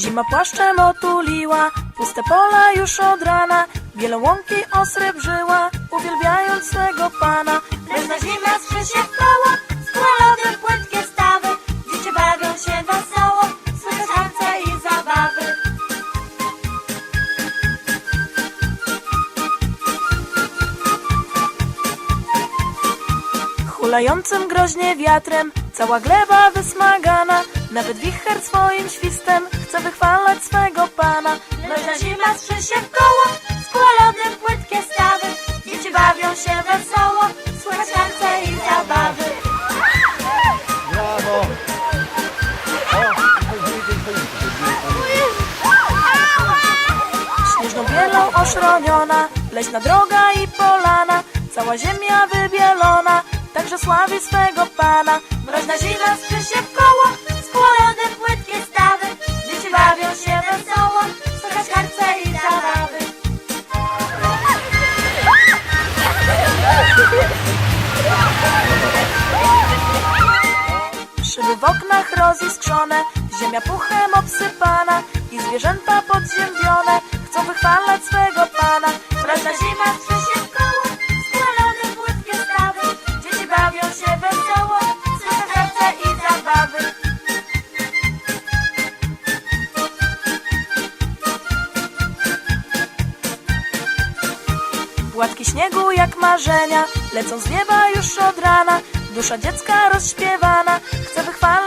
Zima płaszczem otuliła, puste pola już od rana, wiele łąki osrebrzyła, uwielbiając swego pana. Mroźna zima skrzy się w koło, z lodem płytkie stawy. Dzieci bawią się wesoło, słychać harce i zabawy. Hulającym groźnie wiatrem, cała gleba wysmagana, nawet wicher swoim świstem chce wychwalać swego pana. Mroźna zima skrzy się w koło, z lodem płytkie stawy. Dzieci bawią się wesoło, słychać harce i zabawy. Brawo! Śnieżną bielą oszroniona, leśna droga i polana, cała ziemia wybielona, także sławi swego pana. Szyby w oknach roziskrzone, ziemia puchem obsypana i zwierzęta podziębione chcą wychwalać swego pana. Mroźna zima skrzy się w koło, skłalone płytkie stawy. Dzieci bawią się wesoło, słychać harce i zabawy. Płatki śniegu jak marzenia lecą z nieba już od rana. Dusza dziecka rozśpiewana chce wychwalać.